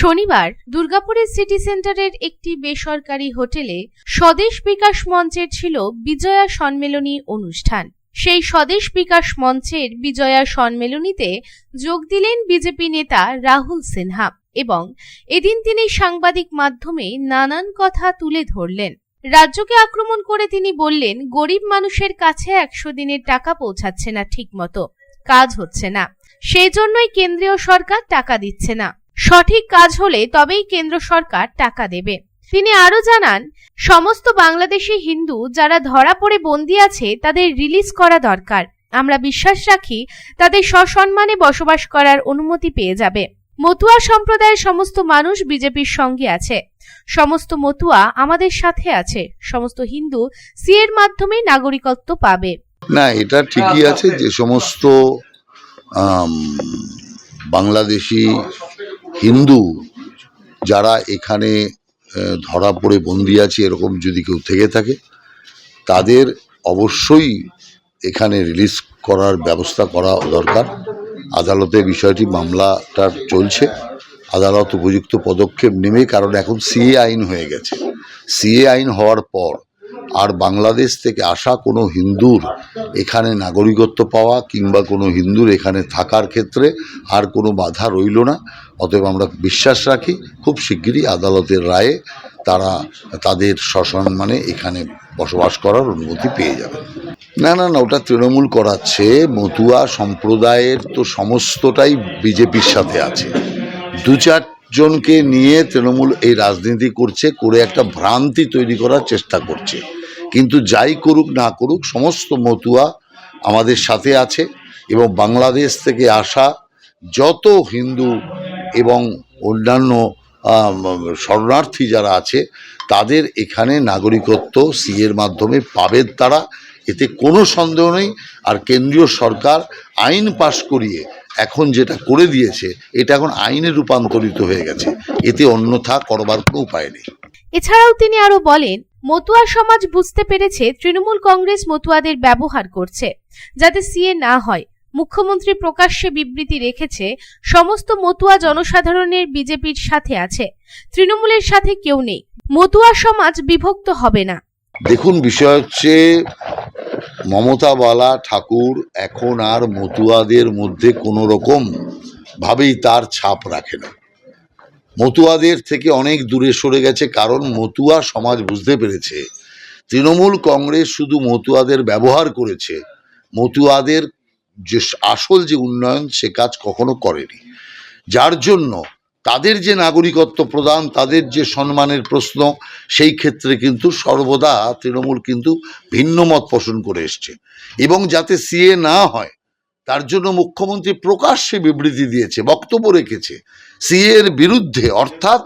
শনিবার দুর্গাপুরের সিটি সেন্টারের একটি বেসরকারি হোটেলে স্বদেশ বিকাশ মঞ্চের ছিল বিজয়া সম্মেলনী অনুষ্ঠান। সেই স্বদেশ বিকাশ মঞ্চের বিজয়া সম্মেলনীতে যোগ দিলেন বিজেপি নেতা রাহুল সিনহা এবং এদিন তিনি সাংবাদিক মাধ্যমে নানান কথা তুলে ধরলেন। রাজ্যকে আক্রমণ করে তিনি বললেন, গরিব মানুষের কাছে একশো দিনের টাকা পৌঁছাচ্ছে না ঠিকমতো। কাজ হচ্ছে না। সেই জন্যই কেন্দ্রীয় সরকার টাকা দিচ্ছে না। সঠিক কাজ হলে তবেই কেন্দ্র সরকার টাকা দেবে। তিনি আরও জানান, সমস্ত বাংলাদেশি হিন্দু যারা ধরা পড়ে বন্দি আছে, তাদের রিলিজ করা দরকার। আমরা বিশ্বাস রাখি, তাদের সসম্মানে বসবাস করার অনুমতি পেয়ে যাবে। মতুয়া সম্প্রদায়ের সমস্ত মানুষ বিজেপির সঙ্গে আছে। সমস্ত মতুয়া আমাদের সাথে আছে। সমস্ত হিন্দু সি এর মাধ্যমে নাগরিকত্ব পাবে। না, এটা ঠিকই আছে যে সমস্ত বাংলাদেশি হিন্দু যারা এখানে ধরা পড়ে বন্দি আছে, এরকম যদি কেউ থেকে থাকে, তাদের অবশ্যই এখানে রিলিজ করার ব্যবস্থা করা দরকার। আদালতে বিষয়টি মামলাটার চলছে। আদালত উপযুক্ত পদক্ষেপ নেবে, কারণ এখন সিএ আইন হয়ে গেছে। সিএ আইন হওয়ার পর আর বাংলাদেশ থেকে আসা কোনো হিন্দুর এখানে নাগরিকত্ব পাওয়া কিংবা কোনো হিন্দুর এখানে থাকার ক্ষেত্রে আর কোনো বাধা রইল না। অতএব আমরা বিশ্বাস রাখি, খুব শিগগিরই আদালতের রায়ে তারা তাদের সসম্মানে এখানে বসবাস করার অনুমতি পেয়ে যাবে না না না, ওটা তৃণমূল করাচ্ছে। মতুয়া সম্প্রদায়ের তো সমস্তটাই বিজেপির সাথে আছে। দু চারজনকে নিয়ে তৃণমূল এই রাজনীতি করছে, করে একটা ভ্রান্তি তৈরি করার চেষ্টা করছে। কিন্তু যাই করুক না করুক, সমস্ত মতুয়া আমাদের সাথে আছে এবং বাংলাদেশ থেকে আসা যত হিন্দু এবং অন্যান্য শরণার্থী যারা আছে, তাদের এখানে নাগরিকত্ব সি এর মাধ্যমে পাবে তারা। এতে কোনো সন্দেহ নেই। আর কেন্দ্রীয় সরকার আইন পাশ করিয়ে এখন যেটা করে দিয়েছে, এটা এখন আইনে রূপান্তরিত হয়ে গেছে। এতে অন্যথা করবার কোনো উপায় নেই। এছাড়াও তিনি আরও বলেন মতুয়া সমাজ বুঝতে পেরেছে তৃণমূল কংগ্রেস মতুয়াদের ব্যবহার করছে। যাতে সিএ না হয়, মুখ্যমন্ত্রী প্রকাশ্যে বিবৃতি রেখেছে, সমস্ত মতুয়া জনসাধারণের বিজেপির সাথে আছে, তৃণমূলের সাথে কেউ নেই। মতুয়া সমাজ বিভক্ত হবে না। দেখুন, বিষয় হচ্ছে মমতা বালা ঠাকুর এখন আর মতুয়াদের মধ্যে কোনো রকম ভাবেই তার ছাপ রাখে না। মতুয়াদের থেকে অনেক দূরে সরে গেছে কারণ মতুয়া সমাজ বুঝতে পেরেছে। তৃণমূল কংগ্রেস শুধু মতুয়াদের ব্যবহার করেছে। মতুয়াদের যে আসল যে উন্নয়ন, সে কাজ কখনো করেনি। যার জন্য তাদের যে নাগরিকত্ব প্রদান, তাদের যে সম্মানের প্রশ্ন, সেই ক্ষেত্রে কিন্তু সর্বদা তৃণমূল কিন্তু ভিন্ন মত পোষণ করে এসছে। এবং যাতে সিএ না হয় তার জন্য মুখ্যমন্ত্রী প্রকাশ্যে বিবৃতি দিয়েছে, বক্তব্য রেখেছে। সিএ এর বিরুদ্ধে, অর্থাৎ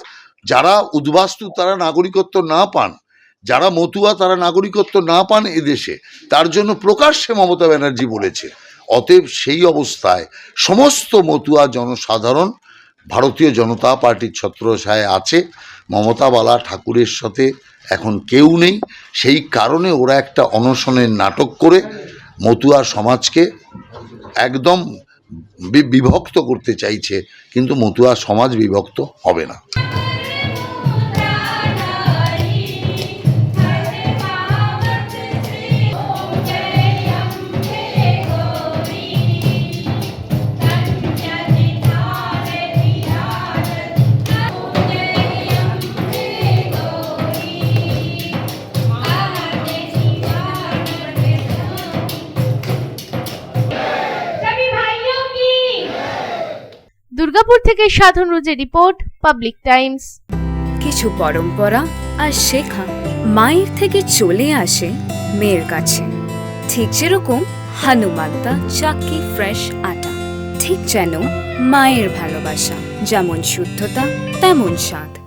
যারা উদ্বাস্তু তারা নাগরিকত্ব না পান, যারা মতুয়া তারা নাগরিকত্ব না পান এদেশে, তার জন্য প্রকাশ্যে মমতা ব্যানার্জি বলেছে। অতএব সেই অবস্থায় সমস্ত মতুয়া জনসাধারণ, ভারতীয় জনতা পার্টির ছত্রছায় আছে, মমতা বালা ঠাকুরের সাথে এখন কেউ নেই। সেই কারণে ওরা একটা অনশনের নাটক করে মতুয়া সমাজকে একদম বিভক্ত করতে চাইছে কিন্তু মতুয়া সমাজ বিভক্ত হবে না। দুর্গাপুর থেকে সাধন রোজের রিপোর্ট, পাবলিক টাইমস। কিছু পরম্পরা আর শেখা মায়ের থেকে চলে আসে মেয়ের কাছে। ঠিক যেরকম হানুমান্তা চাকি ফ্রেশ আটা। ঠিক যেন মায়ের ভালোবাসা যেমন শুদ্ধতা, তেমন স্বাদ।